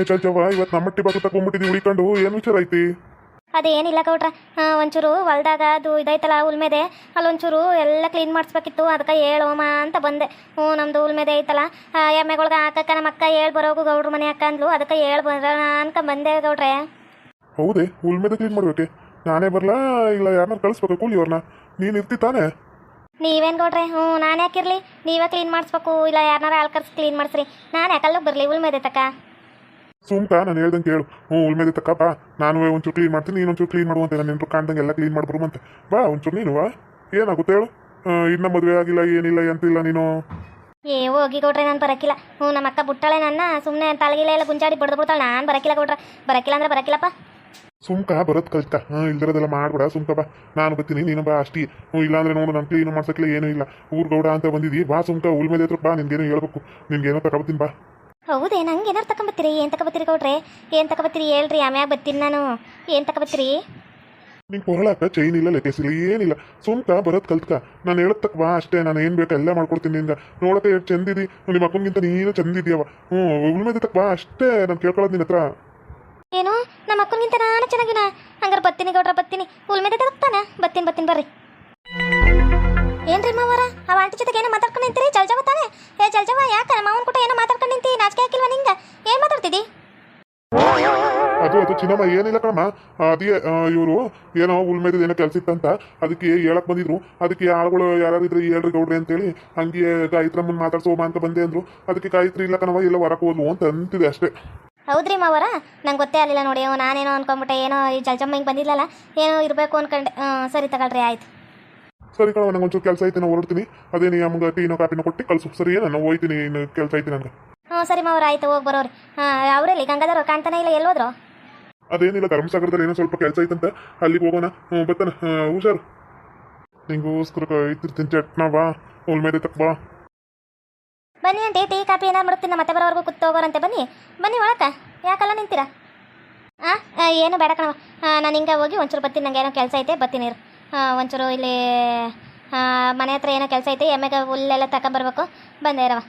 ಏನೇ ಚಲ್ಚವ ಇವತ್ತು ನಮ್ಮಟ್ಟಿ ಬಾಕಿ ತಗೊಂಡ್ಬಿಟ್ಟಿದ್ವಿ ಉಳಿಕೊಂಡು ಏನು ವಿಚಾರ ಐತಿ ಅದೇನಿಲ್ಲ ಆ, ಒಂಚೂರು ಹೊಲ್ದಾಗ ಅದು ಇದೈತಲ್ಲ ಉಲ್ಮೆದೆ ಅಲ್ಲೊಂಚೂರು ಎಲ್ಲ ಕ್ಲೀನ್ ಮಾಡಿಸ್ಬೇಕಿತ್ತು ಅದಕ್ಕೆ ಹೇಳೋಮ ಅಂತ ಬಂದೆ ಹ್ಞೂ ನಮ್ಮದು ಉಲ್ಮೆದೆ ಐತಲ್ಲ ಎಮ್ಮೆಗಳ್ಗೆ ಹಾಕಕ್ಕ ನಮ್ಮ ಅಕ್ಕ ಹೇಳಿ ಬರೋಗು ಗೌಡ್ರ ಮನೆ ಅಕ್ಕ ಅಂದ್ಲು ಅದಕ್ಕೆ ಹೇಳಿ ಬರೋಣ ಅನ್ಕ ಬಂದೆ ಗೌಡ್ರೆ ಹೌದೇ ಉಲ್ಮೆದೆ ಕ್ಲೀನ್ ಮಾಡ್ಬೇಕೆ ನಾನೇ ಬರಲಾ ಇಲ್ಲ ಯಾರನ್ನ ಕಳಿಸ್ಬೇಕು ಕೂಲಿ ಅವ್ರನ್ನ ನೀನು ಇರ್ತಿ ತಾನೇ ನೀವೇನು ಗೌಡ್ರೆ ಹ್ಞೂ ನಾನು ಯಾಕಿರಲಿ ನೀವೇ ಕ್ಲೀನ್ ಮಾಡಿಸ್ಬೇಕು ಇಲ್ಲ ಯಾರನ್ನಾರ ಆಳ್ಕರ್ಸಿ ಕ್ಲೀನ್ ಮಾಡಿಸ್ರಿ ನಾನು ಯಾಕಲ್ಲ ಬರಲಿ ಉಲ್ಮೆದೆ ತಕ್ಕ ಸುಮ್ಕ ನಾನು ಹೇಳ್ದಂಗೆ ಕೇಳು. ಹ್ಞೂ ಉಳ್ಮೆದೆ ತಕ್ಕಪ್ಪ ಬಾ. ನಾನು ಒಂಚೂರು ಕ್ಲೀನ್ ಮಾಡ್ತೀನಿ ನೀನು ಒಂಚೂರು ಕ್ಲೀನ್ ಮಾಡುವಂತೆ ನನ್ನ ನೆಂಟರು ಕಾಣ್ದಂಗೆ ಎಲ್ಲ ಕ್ಲೀನ್ ಮಾಡ್ಬರುವಂತೆ ಬಾ ಒಂಚೂರು ನೀನು ಬಾ. ಏನಾಗುತ್ತೆ ಹೇಳು? ಇನ್ನ ಮದುವೆ ಆಗಿಲ್ಲ ಏನಿಲ್ಲ ಅಂತಿಲ್ಲ ನೀನು? ಏ ಹೋಗಿ ಕೊಟ್ರೆ ನಾನು ಬರಕಿಲ್ಲ. ಹ್ಞೂ ನಮ್ಮ ಅಕ್ಕ ಬುಟ್ಟಾಳೆ ನನ್ನ. ಸುಮ್ಮನೆ ತಲೆಗಿಲ್ಲ ಎಲ್ಲ ಗುಂಜಾಡಿ ಬಡ್ದು ಬಿಡ್ತಾಳೆ. ನಾನು ಬರಕಿಲ್ಲ ಕೊಟ್ರೆ. ಬರಕಿಲ್ಲ ಅಂದ್ರೆ ಬರಕಿಲ್ಲಪ್ಪ. ಸುಮ್ಕ ಬರೋದ್ ಕಲಿತ. ಹಾಂ ಇಲ್ದಿರೋದೆಲ್ಲ ಮಾಡ್ಬಿಡ ಸುಮ್ಕ ಬಾ. ನಾನು ಬರ್ತೀನಿ ನೀನು ಬಾ ಅಷ್ಟಿ. ಹ್ಞೂ ಇಲ್ಲಾಂದ್ರೆ ನೋಡು ನಾನು ಕ್ಲೀನ್ ಮಾಡ್ಸಕ್ಕಿಲ್ಲ ಏನೂ ಇಲ್ಲ. ಊರ್ ಗೌಡ ಅಂತ ಬಂದಿದ್ದೀವಿ ಬಾ ಸುಮ್ಕ ಉಳ್ಮೆದೆ ಹತ್ರ ಬಾ ನಿನ್ಗೇನು ಹೇಳ್ಬೇಕು. ನಿನ್ಗೇನೋ ತಗೊಬತ್ತೀನಿ ಬಾ. ಹೌದೇ ನಂಗೆ ಏನಾರು ತಗೊಂಬತ್ತೀರಿ ಏನು ತಗೊಬತ್ತೀರಿ ಗೌಡ್ರೆ? ಏನು ತಗೊಬತ್ತೀರಿ ಹೇಳ್ರಿ ಆಮ್ಯಾಗ ಬರ್ತೀನಿ ನಾನು. ಏನು ತಗೊಬತ್ತೀರಿ ನಿಂಗೆ ಹೊರಳಾಕ ಚೈನ್ ಇಲ್ಲ ಲೆಕ್ಕಸ್ ಇಲ್ಲ ಏನಿಲ್ಲ. ಸುಮ್ಕ ಬರೋದ್ ಕಲ್ತ್ಕ. ನಾನು ಹೇಳದ್ ತಕ್ಕ ಬಾ ಅಷ್ಟೇ ನಾನು ಏನು ಬೇಕು ಎಲ್ಲ ಮಾಡ್ಕೊಡ್ತೀನಿ ನಿಂದ ನೋಡಕ್ಕೆ ಎಷ್ಟು ಚಂದಿದಿ ನಿಮ್ಮ ಅಕ್ಕನಿಗಿಂತ ನೀನು ಚಂದಿದ್ಯವ ಹ್ಞೂ ಉಳ್ಮೆದೆ ತಕ್ಕ ಬಾ ಅಷ್ಟೇ ನಾನು ಕೇಳ್ಕೊಳ್ಳೋದು ನಿನ್ನ ಹತ್ರ. ಏನು? ನಮ್ಮ ಅಕ್ಕನಿಗಿಂತ ನಾನು ಚೆನ್ನಾಗಿನ. ಹಂಗಾರೆ ಬತ್ತೀನಿ ಗೌಡ್ರ ಬರ್ತೀನಿ. ಉಲ್ಮೆದೆ ತಗೋತಾನೆ ಬತ್ತೀನಿ ಬತ್ತೀನಿ ಬರ್ರಿ. ಏನ್ರಿ ಮಾವರ ಅವ ಆಂಟಿ ಜೊತೆಗೆ ಏನೋ ಮಾತಾಡ್ಕೊಂಡು ನಿಂತೀರಿ? ಜಲ್ಜವ ತಾನೆ? ಏ ಜಲ್ಜವ ಯಾಕ ಮಾವನ್ ಕೂಡ ಏನೋ ಮಾತಾಡ್ಕೊಂಡು ನಿಂತಿ? ನಾಚಿಕೆ ಹಾಕಿಲ್ವ ನಿಂಗ? ಏನ್ ಮಾತಾಡ್ತಿದ್ದಿ? ಅದು ಅದು ಚಿನ್ನಮ್ಮ ಏನಿಲ್ಲ ಕಣಮ್ಮ. ಅದೇ ಇವರು ಏನೋ ಉಳ್ಮೆದ ಏನೋ ಕೆಲಸ ಇತ್ತಂತ. ಅದಕ್ಕೆ ಹೇಳಕ್ ಬಂದಿದ್ರು. ಅದಕ್ಕೆ ಆಳುಗಳು ಯಾರು ಇದ್ರೆ ಹೇಳ್ರಿ ಗೌಡ್ರಿ ಅಂತೇಳಿ. ಹಂಗೆ ಗಾಯತ್ರಮ್ಮನ್ ಮಾತಾಡ್ಸೋಮ ಅಂತ ಬಂದೆ ಅಂದ್ರು. ಅದಕ್ಕೆ ಗಾಯತ್ರಿ ಇಲ್ಲ ಕಣವ ಎಲ್ಲ ಹೊರಕ್ ಹೋದ್ವು ಅಂತ ಅಂತಿದೆ ಅಷ್ಟೇ. ಹೌದ್ರಿ ಮಾವರ ನಂಗೆ ಗೊತ್ತೇ ಆಗಲಿಲ್ಲ ನೋಡಿ. ನಾನೇನೋ ಅನ್ಕೊಂಬಿಟ್ಟೆ. ಏನೋ ಈ ಜಲ್ಜಮ್ಮ ಹಿಂಗೆ ಬಂದಿಲ್ಲಲ್ಲ ಏನೋ ಇರಬೇಕು ಅನ್ಕೊಂಡೆ. ಸರಿ ತಗೊಳ್ರಿ ಆಯ್ತು. ಸರಿ ಕಣವ ನಂಗೆ ಒಂಚೂರು ಕೆಲಸ ಐತೆ ನಾನು ಹೊರಡ್ತೀನಿ. ಅದೇ ನೀ ನಮ್ಗೆ ಟೀನೋ ಕಾಪಿನೋ ಕೊಟ್ಟು ಕಳ್ಸು. ಸರಿ ನಾನು ಹೋಯ್ತೀನಿ ಇನ್ನು ಕೆಲಸ ಐತೆ ನನಗೆ. ಹ್ಞೂ ಸರಿ ಮಾವರ ಆಯ್ತು ಹೋಗಿ ಬರೋರು. ಹಾಂ ಅವರಲ್ಲಿ ಗಂಗಾಧರ ಕಾಣ್ತಾನೆ ಇಲ್ಲ ಎಲ್ಲೋದ್ರು? ಅದೇನಿಲ್ಲ ಧರ್ಮಸಾಗರದಲ್ಲಿ ಏನೋ ಸ್ವಲ್ಪ ಕೆಲಸ ಐತಂತ. ಅಲ್ಲಿಗೆ ಹೋಗೋಣ. ಹ್ಞೂ ಬರ್ತಾನೆ ಹಾ, ಹುಷಾರು. ನಿಂಗೋಸ್ಕರ ಇತ್ತಿರ್ತೀನಿ ಚಟ್ನ ಬಾ. ಉಳ್ಮೇದೆ ತಕ್ಕ ಬಾ. ಬನ್ನಿ ಅಂತೆ ಟೀ ಕಾಪಿ ಏನಾರು ಮಾಡುತ್ತೀನಿ ಮತ್ತೆ ಬರೋವರೆಗೂ ಕೂತೋಗೋರಂತೆ ಬನ್ನಿ ಬನ್ನಿ ಒಳಕ. ಯಾಕಲ್ಲ ನಿಂತೀರಾ? ಹಾಂ ಏನು ಬೇಡ ಕಣವ ನಾನು ಹಿಂಗೆ ಹೋಗಿ ಒಂಚೂರು ಬರ್ತೀನಿ ನಂಗೆ ಏನೋ ಕೆಲಸ ಐತೆ ಬರ್ತೀನಿ ಇರು. ಒಂಚೂರು ಇಲ್ಲಿ ಮನೆ ಹತ್ರ ಏನೋ ಕೆಲಸ ಐತೆ ಎಮ್ಮೆಗೆ ಹುಲ್ಲೆಲ್ಲ ತಗೊಂಬರ್ಬೇಕು ಬಂದೆ ಇರವ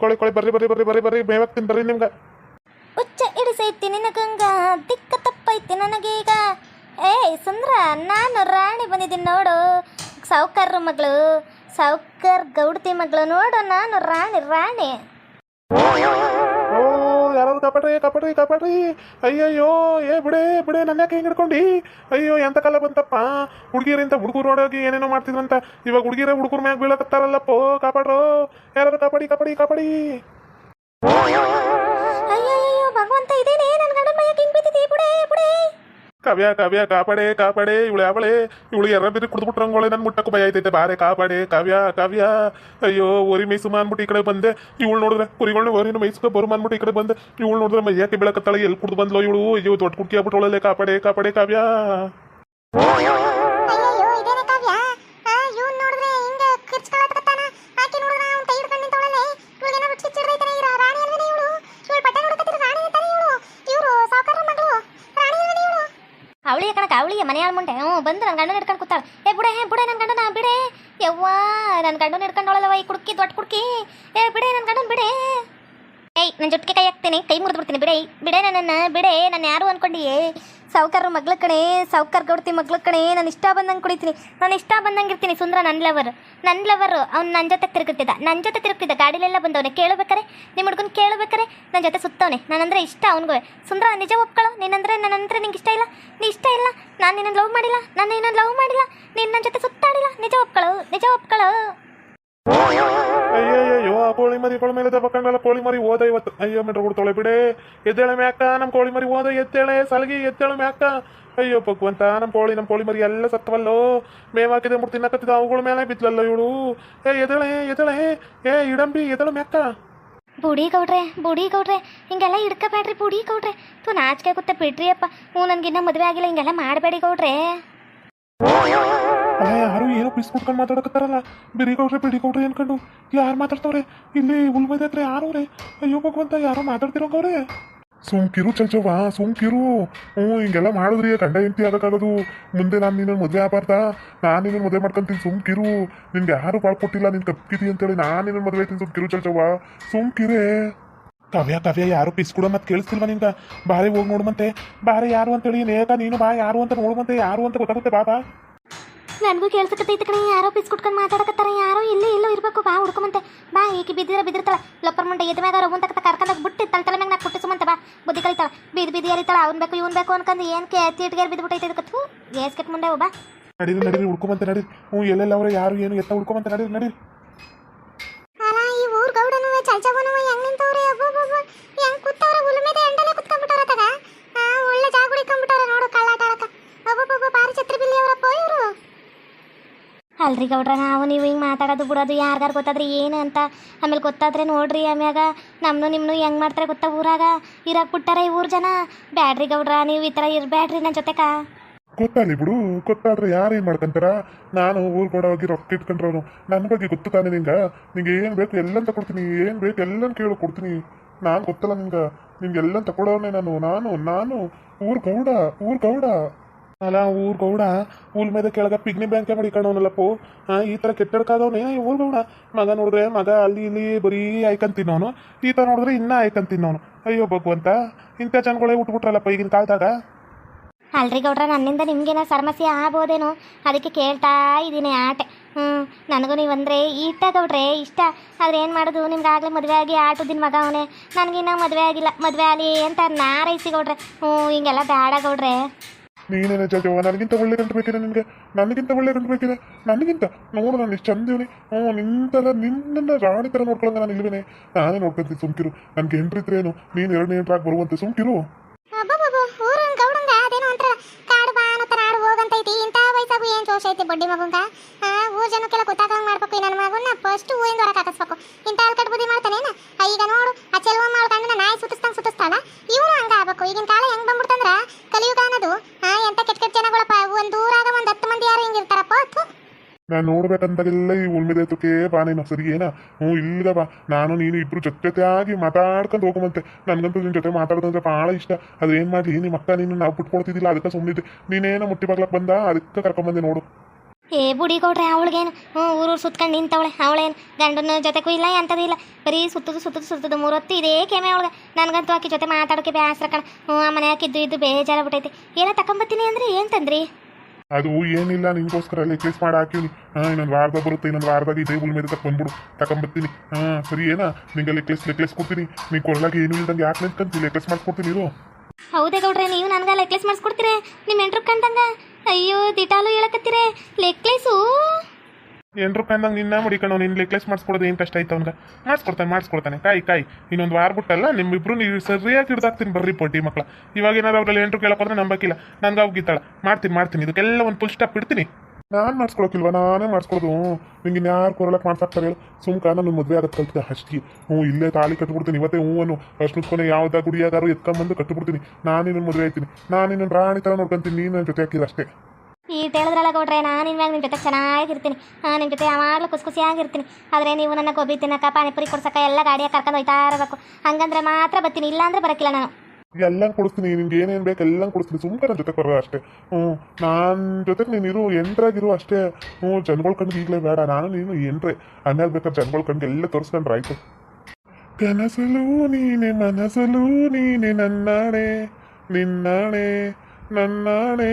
ಕೊಳಿ ಕೊಳಿ ಬರ್ರಿ ಬರ್ರಿ ಬರ್ರಿ ಬರ್ರಿ ಬರ್ರಿ ಮೇವಾಗ್ತೀನಿ ಬರ್ರಿ ನಿಮ್ಗೆ ಉಚ್ಚ ಇಡಿಸೈತಿ ನಿನ್ನ ಗಂಗಾ ದಿಕ್ಕ ತಪ್ಪೈತಿ ನನಗೀಗ ಏಯ್ ಸುಂದ್ರ ನಾನು ರಾಣಿ ಬಂದಿದ್ದೀನಿ ನೋಡು ಸೌಕರ್ ಮಗಳು ಸೌಕರ್ ಗೌಡತಿ ಮಗಳು ನೋಡು ನಾನು ರಾಣಿ ರಾಣಿ ಓ ಯಾರು ಕಾಪಾಡ್ರಿ ಕಾಪಾಡ್ರಿ ಕಾಪಾಡ್ರಿ. ಅಯ್ಯಯ್ಯೋ, ಏ ಬಿಡೆ ಬಿಡೆ ನನ್ನ ಯಾಕೆ ಹಿಂಗೆ ಹಿಡ್ಕೊಂಡು? ಅಯ್ಯೋ ಎಂತ ಕಾಲ ಬಂತಪ್ಪ? ಹುಡುಗಿಯರಿಂದ ಹುಡುಗರು ನೋಡೋಗಿ ಏನೇನೋ ಮಾಡ್ತಿದ್ರಂತ. ಇವಾಗ ಹುಡುಗಿರ ಹುಡುಗರ ಮ್ಯಾಗ ಬೀಳಕತ್ತಾರಲ್ಲಪ್ಪೋ, ಕಾಪಾಡ್ರು. ಯಾರಾದ್ರು ಕಾಪಾಡಿ ಕಾಪಾಡಿ ಕಾಪಾಡಿ. ಅಯ್ಯಯ್ಯೋ ಭಗವಂತ ಇದೇನೆ? ನನ್ನ ಗಂಡನ ಬಿದ್ದಿದೆ ಕಾವ್ಯ ಕಾವ್ಯ ಕಾಪಾಡೆ ಕಾಪಾಡೆ ಇವಳು ಯಾವಳೆ ಇವಳು ಎರ ಬಿರಿ ಕುಡ್ದು ಬಿಟ್ರಂಗೋಳೆ ನನ್ ಮುಟ್ಟಕ್ಕೂ ಭಯ ಐತೈತೆ ಬಾರೆ ಕಾಪಾಡೆ ಕಾವ್ಯ ಕಾವ್ಯ ಅಯ್ಯೋ ಓರಿ ಮೈಸು ಅನ್ಬಿಟ್ಟು ಈ ಕಡೆ ಬಂದೆ ಇವಳು ನೋಡಿದ್ರೆ ಕುರಿಗಳನ್ನ ಓರಿನ ಮೈಸ್ಕೊ ಬರು ಅನ್ಬಿಟ್ಟು ಈ ಕಡೆ ಬಂದೆ ಇವಳು ನೋಡಿದ್ರೆ ಮೈಯಾಕೆ ಬೆಳಕತ್ತಾಳೆ ಎಲ್ಲಿ ಕುಡ್ದು ಬಂದ್ಲು ಇವಳು ಅಯ್ಯೋ ದೊಡ್ಡ ಕುಡ್ಕಿ ಆಗ್ಬಿಟ್ಟೊಳಲೆ ಕಾಪಾಡೆ ಕಾಪಾಡೆ ಕಾವ್ಯ ಅವಳಿಗೆ ಕಣಕ ಅವಳಿಗೆ ಮನೆಯಾಳ ಮುಂಡೆ ಹ್ಞೂ, ಬಂದು ನನ್ನ ಗಂಡನ ಹಿಡ್ಕೊಂಡು ಕೂತಾಳೆ. ಏ, ಬಿಡೆ ಬುಡೆ ನನ್ನ ಗಂಡನ, ಬಿಡೆ. ಯವ್ವಾ ನನ್ನ ಗಂಡನ ಹಿಡ್ಕೊಂಡವಳಲ್ಲವ ಈ ಕುಡುಕಿ, ದೊಡ್ಡ ಕುಡ್ಕಿ. ಏ, ಬಿಡೆ ನನ್ನ ಗಂಡನ, ಬಿಡೆ. ಏಯ್ ನನ್ನ ಜೊಟ್ಟಿಗೆ ಕೈ ಹಾಕ್ತೀನಿ, ಕೈ ಮುರಿದು ಬಿಡ್ತೀನಿ, ಬಿಡೆ. ಬಿಡೆ ನನ್ನನ್ನು, ಬಿಡೆ, ನಾನು ಯಾರು ಅನ್ಕೊಂಡಿಯೇ? ಸಾವುಕಾರ ಮಗ್ಳ ಕಣೆ, ಸಾವುಕಾರ ಗೌಡ್ತಿ ಮಗ್ಳ ಕಣೆ, ನಾನು ಇಷ್ಟ ಬಂದಂಗೆ ಕುಡಿತೀನಿ. ನಾನು ಇಷ್ಟ ಬಂದಂಗೆ ಇರ್ತೀನಿ ಸುಂದ್ರ ನನ್ನ ಲವರ್ ನನ್ನ ಲವರ್ ಅವ್ನು ನನ್ನ ಜೊತೆ ತಿರುಗುತ್ತಿದ್ದ. ನನ್ನ ಜೊತೆ ತಿರುಗ್ತಿದ್ದ ಗಾಡಿಲೆಲ್ಲ ಬಂದವನೆ. ಕೇಳಬೇಕಾರೆ? ನಿಮ್ಮ ಹುಡುಗನ ಕೇಳಬೇಕಾರೆ? ನನ್ನ ಜೊತೆ ಸುತ್ತವನೆ. ನಾನಂದ್ರೆ ಇಷ್ಟ ಅವನಿಗೂ. ಸುಂದ್ರ, ನಿಜ ಒಪ್ಕೊಳ್ಳೋ ನೀನಂದ್ರೆ ನನ್ನಂದ್ರೆ ನಿಂಗೆ ಇಷ್ಟ ಇಲ್ಲ? ನೀ ಇಷ್ಟ ಇಲ್ಲ? ನಾನು ನಿನ್ನ ಲವ್ ಮಾಡಿಲ್ಲ? ನಾನು ನಿನ್ನನ್ನು ಲವ್ ಮಾಡಿಲ್ಲ? ನೀನು ನನ್ನ ಜೊತೆ ಸುತ್ತಾಡಿಲ್ಲ? ನಿಜ ಒಪ್ಕೊಳ್ಳೋ ನಿಜ ಒಪ್ಕೊಳ್ಳೋ ಅಯ್ಯಯ್ಯೋ ಕೊಳ ಕೋಳಿ ಮರಿ ಕೋಳಿ ಮೇಲೆ ದಬ್ಬಕಂಡಲ್ಲ ಕೋಳಿ ಮರಿ ಓದ ಇವತ್ತು. ಅಯ್ಯೋ, ಮೀಟರ್ ಕೊಡ್ತಾಳೆ ಬಿಡೆ ಎದ್ದೇಳೆ ಮ್ಯಾಕ ನಮ್ಮ ಕೋಳಿಮರಿ ಓದ ಎತ್ತೇಳೆ ಸಲಗಿ ಎತ್ತೇಳೆ ಮ್ಯಾಕ. ಅಯ್ಯೋ, ಭಗವಂತ ನಮ್ಮ ಕೋಳಿ ನಮ್ಮ ಕೋಳಿ ಮರಿ ಎಲ್ಲ ಸತ್ತವಲ್ಲೋ. ಮೇವಾಕಿದೆ ಮುಟ್ಟು ತಿನ್ನಕತ್ತಿದ ಅವುಗಳ ಮೇಲೆ ಬಿದ್ಲಲ್ಲ ಇವಳು. ಏ ಎದಳೆ ಎದಳೆ ಏ, ಇಡಂಬಿ ಎದಳು ಮ್ಯಾಕ. ಬುಡಿ ಗೌಡ್ರೆ ಬುಡಿ ಗೌಡ್ರೆ, ಹಿಂಗೆಲ್ಲ ಹಿಡ್ಕೋಬೇಡ್ರಿ ಬುಡಿ ಗೌಡ್ರೆ. ತು ನಾಚಿಕೆ ಗೊತ್ತ ಬಿಡ್ರಿ ಅಪ್ಪ. ಹ್ಞೂ, ನನಗಿನ್ನ ಮದುವೆ ಆಗಿಲ್ಲ, ಹಿಂಗೆಲ್ಲ ಮಾಡಬೇಡಿ ಗೌಡ್ರೆ. ಅಲ್ಲ ಯಾರು ಏನೋ ಪಿಸ್ ಕುಟ್ಕೊಂಡು ಮಾತಾಡಕತ್ತಾರಲ್ಲ? ಬಿರಿ ಕೊಡ್ರಿ ಬಿಡಿ ಕೊಡ್ರಿ ಅನ್ಕೊಂಡು. ಯಾರು ಮಾತಾಡ್ತವ್ರೆ? ಇಲ್ಲಿ ಹತ್ರ ಯಾರು ಅವ್ರೆ? ಅಯ್ಯೋ, ಭಗವಂತ, ಯಾರೋ ಮಾತಾಡ್ತಿರೋಂಗವ್ರೆ? ಸೋಂಕಿರು, ಚಲ್ಚವ್ವ, ಸೋಂಕಿರು. ಹ್ಞೂ, ಹಿಂಗೆಲ್ಲ ಮಾಡಿದ್ರಿ, ಗಂಡ ಹೆಂಡತಿ ಆಗಕ್ಕಾಗೋದು. ಮುಂದೆ ನಾನು ನಿನ್ನ ಮದುವೆ ಆಗಬಾರ್ದ? ನಾನು ನಿನ್ನ ಮದುವೆ ಮಾಡ್ಕೊಂತೀನಿ ಸುಮ್ಕಿರು ನಿನ್ಗೆ ಯಾರು ಬಾಳ್ಕೊಟ್ಟಿಲ್ಲ ನಿನ್ ಕಪ್ಕಿದಿ ಅಂತೇಳಿ ನಾನು ನಿನ್ನ ಮದುವೆ ಆಯ್ತೀನಿ ಸುಮ್ಕಿರು ಚಲ್ಚವ್ವ. ಸುಮ್ಕಿರೇ ಕವ್ಯ ಕವ್ಯ, ಯಾರು ಪಿಸ್ ಕೂಡ ಮತ್ತೆ ಕೇಳಿಸ್ತಿಲ್ವ ನಿನ್ಗ ಬಾರಿ ಹೋಗಿ ನೋಡುವಂತೆ. ಬಾರಿ ಯಾರು ಅಂತೇಳಿ ನೇಕ ನೀನು, ಬಾ, ಯಾರು ಅಂತ ನೋಡುವಂತೆ, ಯಾರು ಅಂತ ಗೊತ್ತಾಗುತ್ತೆ, ಬಾ ಬಾ. ನನಗೂ ಕೇಳ್ಸಕತ್ತೈತೆ ಕಣೆ ಯಾರೋ ಬಿಸ್ಕುಟ್ಕೊಂಡು ಮಾತಾಡಕತ್ತಾರ ಯಾರೋ ಇಲ್ಲೇ ಇಲ್ಲೋ ಇರಬೇಕು ಬಾ ಹುಡ್ಕೊಂಬಂತೆ ಬಾ ಈಕೆ ಬಿದ್ದಿರ ಬಿದ್ದಿರ್ತಾಳ. ಲೊಪ್ಪರ್ ಮುಂಡೆ ಎದ್ ಮ್ಯಾಗ ತಕ್ಕ ಕರ್ಕೊಂಡಾಗ ಬಿಟ್ಟು ತಲೆ ತಲೆ ಮ್ಯಾಗ ನಾ ಕುಟ್ಟಿಸುಮಂತೆ ಬಾ. ಬುದ್ಧಿ ಕಲಿತಾಳ. ಬೀದಿ ಬೀದಿ ಹರಿತಾಳ ಅವ್ನ್ ಬೇಕು ಇವ್ನ್ ಬೇಕು ಅನ್ಕೊಂಡು ಏನ್ ಕೆ ತೀಟ್ಗೇರ್ ಬಿದ್ದುಬಿಟ್ಟೈತೆ ಇದಕ್ಕೆ? ಥೂ ಏಸ್ಕೆಟ್ ಮುಂಡೆ ಬಾ. ನಡೀರಿ ನಡೀರಿ ಹುಡ್ಕೊಂಬಂತೆ ನಡೀರಿ. ಹ್ಞೂ ಎಲ್ಲೆಲ್ಲ ಅವ್ರ ಯಾರು ಏನು ಎತ್ತ ಹುಡ್ಕೊಂಬಂತೆ ನಡೀರಿ ನಡೀರಿ. ಅಲ್ಲ ಈ ಊರ್ ಗೌಡನು ಚಲ್ಚವನು ಹೆಂಗ್ ನಿಂತವ್ರೆ? ಅಬ್ಬಬ್ಬಬ್ಬ ಹೆಂಗ್ ಕೂತವ್ರೆ ಹುಲ್ಮೇದೆ ಎಂಡಲೆ ಕುತ್ಕೊಂಡ್ಬಿಟ್ಟಾರ ತಗ ಆ ಒಳ್ಳೆ ಜಾಗ ಹುಡಿಕೊಂಡ್ಬಿಟ್ಟಾರ ನೋಡು ಕಳ್ಳಾಟಾಳಕ ಅಬ್ಬಬ್ಬಬ್ಬ ಬಾರಿ ಛತ್ರಿ ಬಿಲ್ಲಿ ಅವರಪ್ಪ ಇವರು ಅಲ್ರಿ ಗೌಡ್ರ, ನಾವು ನೀವು ಹಿಂಗೆ ಮಾತಾಡೋದು ಬಿಡೋದು ಯಾರ್ಗಾರು ಗೊತ್ತಾದ್ರಿ? ಏನು ಅಂತ? ಆಮೇಲೆ ಗೊತ್ತಾದ್ರೆ ನೋಡ್ರಿ ಆಮ್ಯಾಗ. ನಮ್ಮನು ನಿಮ್ಮನು ಹೆಂಗೆ ಮಾಡ್ತಾರೆ ಗೊತ್ತಾ ಊರಾಗ? ಇರಾಕ್ ಬಿಟ್ಟಾರ ಈ ಊರ್ ಜನ. ಬ್ಯಾಡ್ರಿ ಗೌಡ್ರ, ನೀವು ಈ ಥರ ಇರಬ್ಯಾಡ್ರಿ ನನ್ನ ಜೊತೆಕ. ಗೊತ್ತಾಗಲಿ ಬಿಡು, ಗೊತ್ತಾದ್ರೆ ಯಾರು ಏನು ಮಾಡ್ಕೊಂತಾರ? ನಾನು ಊರು ಕೂಡ ಹೋಗಿ ರೊಕ್ಕ ಇಟ್ಕೊಂಡ್ರವನು. ನನ್ನ ಬಗ್ಗೆ ಗೊತ್ತು ತಾನೆ ನಿಂಗೆ? ನಿಂಗೆ ಏನು ಬೇಕು ಎಲ್ಲ ಕೊಡ್ತೀನಿ ಏನು ಬೇಕು ಎಲ್ಲನ್ ಕೇಳು ಕೊಡ್ತೀನಿ. ನಾನು ಗೊತ್ತಲ್ಲ ನಿಂಗೆ. ನಿಂಗೆ ಎಲ್ಲ ತಗೊಳೋನೆ ನಾನು ನಾನು ನಾನು. ಊರು ಗೌಡ ಊರು ಗೌಡ ಅಲ್ಲ, ಊರ್ ಗೌಡ ಊಲ್ ಮೇಲೆ ಕೆಳಗ ಪಿಗ್ನಿ ಬ್ಯಾಂಕ್ ಮಾಡಿಕೊಂಡವನಲ್ಲಪ್ಪು. ಈ ಥರ ಕೆಟ್ಟಡ್ಕಾದವನೇ ಊರ್ ಗೌಡ. ಮಗ ನೋಡಿದ್ರೆ ಮಗ ಅಲ್ಲಿ ಇಲ್ಲಿ ಬರೀ ಆಯ್ಕೊಂಡ್ ತಿನ್ನೋನು. ಈತ ನೋಡಿದ್ರೆ ಇನ್ನ ಆಯ್ಕೊಂಡ್ ತಿನ್ನೋನು. ಅಯ್ಯೋ ಭಗವಂತ, ಇಂಥ ಜನಗಳೇ ಉಟ್ಬಿಟ್ರಲ್ಲಪ್ಪ ಈಗಿನ ಕಾಲದಾಗ? ಅಲ್ರಿ ಗೌಡ್ರ, ನನ್ನಿಂದ ನಿಮ್ಗೇನೋ ಸಮಸ್ಯೆ ಆಗ್ಬೋದೇನು? ಅದಕ್ಕೆ ಕೇಳ್ತಾ ಇದ್ದೀನಿ ಆಟೆ. ಹ್ಞೂ ನನಗೂ ನೀವು ಅಂದರೆ ಇಷ್ಟ ಗೌಡ್ರೆ, ಇಷ್ಟ. ಆದ್ರೆ ಏನು ಮಾಡೋದು? ನಿಮ್ಗೆ ಆಗ್ಲೇ ಮದುವೆ ಆಗಿ ಆಟದಿನ ಮಗ ಅವನೇ. ನನಗಿನ್ನ ಮದುವೆ ಆಗಿಲ್ಲ. ಮದುವೆ ಆಗಲಿ ಅಂತ ನಾರೈಸಿ ಗೌಡ್ರೆ. ಹ್ಞೂ ಹಿಂಗೆಲ್ಲ ಬೇಡ ಗೌಡ್ರೆ. ನೀನೇನೆ ಜಗವ ನನಗಿಂತ ಒಳ್ಳೆ ಗಂಟು ಬೇಕಿದೆ ನಿನಗೆ? ನನಗಿಂತ ಒಳ್ಳೆ ಗಂಟು ಬೇಕಿದೆ? ನನಗಿಂತ? ನೋಡು ನಾನು ಎಷ್ಟು ಚಂದಿವ್ನಿ. ಹ್ಞೂ, ನಿಂತರ ನಿನ್ನನ್ನು ರಾಣಿ ಥರ ನೋಡ್ಕೊಳ್ಳೋಂಗ ನಾನು ಇಲ್ವೇನೆ? ನಾನೇ ನೋಡ್ಕೊಂತೀನಿ ಸುಮ್ಕಿರು. ನನಗೆ ಹೆಂಡ್ರಿದ್ರೇನು ನೀನು ಎರಡನೇ ಎಂಟ್ರಾಗಿ ಬರುವಂತೆ ಸುಮ್ಕಿರು. ಬಡ್ಡಿ ಮಗುಂಗ? ಊರ್ ಜನಕ್ಕೆಲ್ಲ ಗೊತ್ತಾಗಂಗ್ ಮಾಡ್ಬೇಕು ನನ್ನ ಮಗುನ ಫಸ್ಟ್ ಊರಿಂದ ಹೊರಗೆ ಹಾಕಿಸ್ಬೇಕು. ಇಂಥ ಅಲ್ಕಟ್ ಬುದ್ಧಿ ಮಾಡ್ತಾನೇನ ಆ, ಈಗ ನೋಡು ಆ ಚೆಲ್ವ ಮಾಡ್ಕೊಂಡು ನಾಯಿ ಸುತ್ತಿಸ್ದಂಗ್ ಸುತ್ತಿಸ್ತಾಳ ಇವನು ಹಂಗ ಆಗ್ಬೇಕು ಈಗಿನ ಕಾಲ ಹೆಂಗ್ ಬಂದ್ಬಿಡ್ತಂದ್ರ ಕಲಿಯುಗ ಅನ್ನೋದು ಆ, ಎಂತ ಕೆಟ್ಟ ಕೆಟ್ಟ ಜನಗಳಪ್ಪ ಒಂದ್ ಊರಾಗ ಒಂದ್ ಹತ್ತು ಮಂದಿ ಯಾರು ಹಿಂಗಿರ್ತಾರಪ್ಪ ಥು. ನಾನು ನೋಡ್ಬೇಕಂತಾಗೆಲ್ಲ ಈ ಉಳ್ಮಿದೈತಕ್ಕೆ ಬಾ ನೀನು. ಸರಿ ಹ್ಞೂ ಬಾ. ನಾನು, ನೀನು ಇಬ್ರು ಜೊತೆ ಜೊತೆಯಾಗಿ ಮಾತಾಡ್ಕೊಂಡು ಹೋಗುವಂತೆ. ನನಗಂತೂ ನಿನ್ನ ಜೊತೆ ಮಾತಾಡೋದಂದ್ರೆ ಭಾಳ ಇಷ್ಟ. ಅದು ಏನು ಮಾಡಲಿ? ನಿಮ್ಮ ಅಕ್ಕ ನೀನು ನಾವು ಬಿಟ್ಕೊಡ್ತಿದ್ದಿಲ್ಲ, ಅದಕ್ಕೆ ಸುಮ್ಮನಿದ್ದೆ ನೀನೇನೋ ಮುಟ್ಟಿ ಬಾಗ್ಲಕ್ಕೆ ಬಂದ? ಅದಕ್ಕೆ ಕರ್ಕೊಂಬಂದೆ ನೋಡು. ಏ, ಬುಡಿ ಕೊಡ್ರಿ ಅವಳಿಗೇನು? ಹ್ಞೂ ಊರು ಸುತ್ಕೊಂಡು ನಿಂತವಳೆ. ಅವಳೇನು? ಗಂಡನ ಜೊತೆಗೂ ಇಲ್ಲ ಎಂಥದ್ದು ಇಲ್ಲ ಬರೀ ಸುತ್ತದು ಸುತ್ತದು ಸುತ್ತದು ಮೂರೊತ್ತು ಇದೇ ಕೆಮೆ ಅವಳಿಗೆ. ನನಗಂತೂ ಆಕೆ ಜೊತೆ ಮಾತಾಡೋಕೆ ಬೇಸರ ಕಣ. ಹ್ಞೂ, ಆ ಮನೆ ಹಾಕಿದ್ದು ಇದ್ದು ಬೇಜಾರ ಬಿಟ್ಟೈತಿ ಏನೋ ತಕೊಂಬತ್ತೀನಿ ಅಂದ್ರೆ ಏನು ತಂದ್ರಿ? ಅದು ಏನಿಲ್ಲ ನಿನ್ಗೋಸ್ಕರ ನೆಕ್ಲೆಸ್ ಮಾಡಿ ಹಾಕಿವ್ನಿ ಹಾಂ, ಇನ್ನೊಂದು ವಾರದಾಗ ಬರುತ್ತೆ, ಇನ್ನೊಂದು ವಾರದಾಗ ಇದೇ ಟೇಬಲ್ ಮೇಲೆ ತಕ್ಕ ಬಂದ್ಬಿಡು ತಕೊಂಬತ್ತೀನಿ ಹಾಂ, ಸರಿ, ಏನಾ? ನಿಂಗೆ ನೆಕ್ಲೆಸ್ ನೆಕ್ಲೆಸ್ ಕೊಡ್ತೀನಿ. ನೀ ಕೊಡ್ಲಾಗ ಏನು ಇಲ್ದಂಗೆ ಯಾಕೆ ನಿಂತ್ಕೊಂತೀನಿ ನೆಕ್ಲೆಸ್ ಮಾಡ್ಕೊಡ್ತೀನಿ ಇರು. ಹೌದೇ ಗೌಡ್ರೆ, ನೀವು ನನಗೆ ಲೆಕ್ಲೆಸ್ ಮಾಡಿಸ್ಕೊಡ್ತೀರಿ? ನಿಮ್ಮ ಎಂಟ್ರು ಕಂಡಂಗ? ಅಯ್ಯೋ, ದಿಟಾಲು ಹೇಳಕತ್ತೀರಿ? ಲೆಕ್ಲೆಸು ಎಂಟು ರೂಪಾಯಿಂದಾಗ ನಿನ್ನ ಮಡಿಕೊಂಡು ನಿನ್ನ ನೆಕ್ಲೆಸ್ ಮಾಡಿಸ್ಕೊಡೋದು ಏನು ಕಷ್ಟ ಆಯ್ತು ಅವ್ನಿಗೆ? ಮಾಡಿಸ್ಕೊಡ್ತಾನೆ ಮಾಡಿಸ್ಕೊಡ್ತಾನೆ. ಕಾಯಿ ಕಾಯಿ. ಇನ್ನೊಂದು ವಾರ ಬಿಟ್ಟಲ್ಲ, ನಿಮ್ಮಿಬ್ರು ನೀವು ಸರಿಯಾಗಿ ಹಿಡ್ದಾಕ್ತೀನಿ ಬರ್ರಿ ಪೊಟ್ಟಿ ಮಕ್ಕಳ ಇವಾಗ ಏನಾದ್ರು ಅವ್ರಲ್ಲಿ ಎಂಟ್ರು ಕೇಳೋಕೋದ್ರೆ ನಂಬಕ್ಕಿಲ್ಲ ನನಗೆ ಅವ್ ಗೀತಾಳ. ಮಾಡ್ತೀನಿ ಮಾಡ್ತೀನಿ. ಇದಕ್ಕೆಲ್ಲ ಒಂದು ಫುಲ್ ಸ್ಟಾಪ್ ಇಡ್ತೀನಿ. ನಾನು ಮಾಡಿಸ್ಕೊಳಕ್ಕಿಲ್ವ? ನಾನೇ ಮಾಡಿಸ್ಕೊಡೋದು ನಿಂಗೆ ಇನ್ಯಾರು ಕೊರಳಕ್ಕೆ ಮಾಡ್ಸಾಕ್ತಾರೆ ಹೇಳು. ಸುಮ್ಕ ನಾನು ಮದುವೆ ಆಗತ್ತೆ ಕಲ್ತಿದ್ದೆ ಅಷ್ಟಿಗೆ ಹ್ಞೂ, ಇಲ್ಲೇ ತಾಳಿ ಕಟ್ಬಿಡ್ತೀನಿ. ಇವತ್ತೇ ಹೂವನ್ನು ಅಷ್ಟುಕೊನೆ ಅಷ್ಟು ಕೊನೆ ಯಾವ್ದಾ ಗುಡಿಯಾಗಾರು ಎತ್ಕೊಂಬಂದು ಕಟ್ಬಿಡ್ತೀನಿ. ನಾನು ನಿನ್ನ ಮದುವೆ ಆಯ್ತೀನಿ. ನಾನು ನಿನ್ನ ರಾಣಿ ಥರ ನೋಡ್ಕೊಂತೀನಿ. ನೀನು ನನ್ನ ಜೊತೆ ಹಾಕಿದ ಅಷ್ಟೇ. ಈ ಹೇಳಿದ್ರಲ್ಲ ಗೌಡ್ರೆ, ನಾನು ಇನ್ಮ್ಯಾಗ ನಿಮ್ಮ ಜೊತೆ ಚೆನ್ನಾಗಿರ್ತೀನಿ. ಹಾಂ ನಿಮ್ಮ ಜೊತೆ ಯಾವಾಗಲೂ ಖುಷಿ ಖುಷಿಯಾಗಿರ್ತೀನಿ ಆದರೆ ನೀವು ನನ್ನ ಗೋಬಿ ತಿನ್ನಕ ಪಾನಿಪುರಿ ಕೊಡ್ಸಕ ಎಲ್ಲ ಗಾಡಿಯಾಗ ಕರ್ಕೊಂಡು ಹೋಯ್ತಾ ಇರಬೇಕು. ಹಂಗಂದ್ರೆ ಮಾತ್ರ ಬರ್ತೀನಿ ಇಲ್ಲ ಅಂದ್ರೆ ಬರಕಿಲ್ಲ ನಾನು. ಎಲ್ಲ ಕೊಡಿಸ್ತೀನಿ, ನಿನ್ಗೆ ಏನೇನು ಬೇಕು ಎಲ್ಲ ಕೊಡಿಸ್ತೀನಿ. ಸುಮ್ಮನೆ ನನ್ನ ಜೊತೆ ಬರೋ ಅಷ್ಟೇ. ಹ್ಞೂ ನನ್ನ ಜೊತೆಗೆ ನೀನು ಇರು, ಎಂಟ್ರಾಗಿರು ಅಷ್ಟೇ. ಹ್ಞೂ ಜನಗಳ ಕಣ್ಗೆ ಈಗಲೇ ಬೇಡ. ನಾನು ನೀನು ಎಂಟ್ರೆ. ಆಮೇಲೆ ಬೇಕಾದ್ರೆ ಜನಗಳ ಕಣ್ಗೆ ಎಲ್ಲ ತೋರಿಸ್ಕೊಂಡ್ರೆ ಆಯಿತು ಕನಸಲು ನೀನೆ ಮನಸಲು ನೀನೆ, ನನ್ನಾಣೆ, ನಿನ್ನಾಣೆ, ನನ್ನಾಣೆ.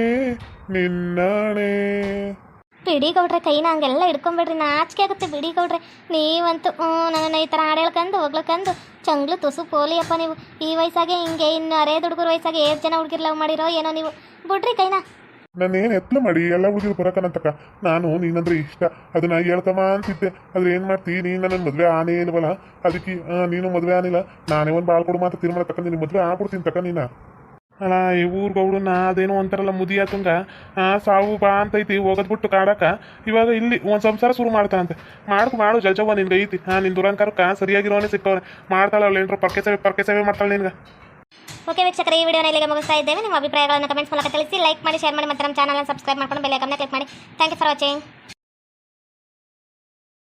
ನಿನ್ನಾಣೆ. ಬಿಡಿ ಗೌಡ್ರೆ ಕೈನ ಹಂಗೆಲ್ಲ ಹಿಡ್ಕೊಂಬೇಡ್ರಿ ನಾಚಿಕೆ ಆಗುತ್ತೆ ಬಿಡಿ ಗೌಡ್ರೆ. ನೀವಂತೂ ಹ್ಞೂ ನನ್ನನ್ನು ಈ ಥರ ಹಾಡು ಹೇಳ್ಕೊಂಡು ಹೋಗ್ಲಕ್ಕಂದು ಚಂಗ್ಲು ತುಸು ಪೋಲಿಯಪ್ಪ ನೀವು. ಈ ವಯಸ್ಸಾಗೆ ಹಿಂಗೆ ಇನ್ನು ಅರೇ ಹುಡುಗರು ವಯಸ್ಸಾಗೆ ಏಳು ಜನ ಹುಡುಗಿರ್ ಲವ್ ಮಾಡಿರೋ ಏನೋ ನೀವು. ಬಿಡ್ರಿ ಕೈನ. ನಾನೇನು ಎತ್ಲು ಮಾಡಿ ಎಲ್ಲ ಹುಡುಗಿರು ಬರಕನಂತಕ ನಾನು ನೀನಂದ್ರೆ ಇಷ್ಟ. ಅದನ್ನ ಹೇಳ್ಕಮ್ಮ ಅಂತಿದ್ದೆ. ಆದ್ರೆ ಏನು ಮಾಡ್ತಿ? ನೀನು ನನ್ನ ಮದುವೆ ಆನೆ ಇಲ್ವಲ್ಲ? ಅದಕ್ಕೆ ನೀನು ಮದುವೆ ಆನಿಲ್ಲ. ನಾನೇ ಒಂದು ಬಾಳ್ಕೊಡು ಮಾತ್ರ ತೀರ್ಮಾನ ತಕ್ಕ ನಿನ್ನ ಮದುವೆ ಆಗ್ಬಿಡ್ತೀನಿ ತಕ ನೀನ. ಅಲ್ಲ ಈ ಊರ್ ಗೌಡನ್ನ ಅದೇನೋ ಅಂತಾರಲ್ಲ ಮುದಿ ಆತಂಗ ಆ, ಸಾವು ಬಾ ಅಂತೈತಿ, ಹೋಗೋದ್ ಬಿಟ್ಟು ಕಾಡಕ. ಇವಾಗ ಇಲ್ಲಿ ಒಂದು ಸಂಸಾರ ಶುರು ಮಾಡ್ತಾನಂತೆ. ಮಾಡ್ಕು ಮಾಡು ಜಲ್ಜವ್ವ ನಿನ್ಗೆ ಐತಿ. ಹಾ ನಿನ್ನ ದುರಂಕಾರಕ್ಕ ಸರಿಯಾಗಿರೋನೇ ಸಿಕ್ಕವ್ರೆ ಮಾಡ್ತಾಳೆ ಅವಳು, ಏನ್ರು ಪರ್ಕೆ ಸೇವೆ ಪರ್ಕೆ ಸೇವೆ ಮಾಡ್ತಾಳೆ ನಿನ್ಗೆ. ಓಕೆ ವೀಕ್ಷಕರ, ಈ ವಿಡಿಯೋನ ಇಲ್ಲಿಗೆ ಮುಗಿಸ್ತಾ ಇದ್ದೇವೆ. ನಿಮ್ಮ ಅಭಿಪ್ರಾಯಗಳನ್ನು ಕಮೆಂಟ್ಸ್ ಮೂಲಕ ತಿಳಿಸಿ, ಲೈಕ್ ಮಾಡಿ, ಶೇರ್ ಮಾಡಿ, ಮತ್ತೆ ನಮ್ಮ ಚಾನಲ್ನ ಸಬ್ಸ್ಕ್ರೈಬ್ ಮಾಡ್ಕೊಂಡು ಬೆಲ್ ಐಕನ್ನ ಕ್ಲಿಕ್ ಮಾಡಿ. Thank you for watching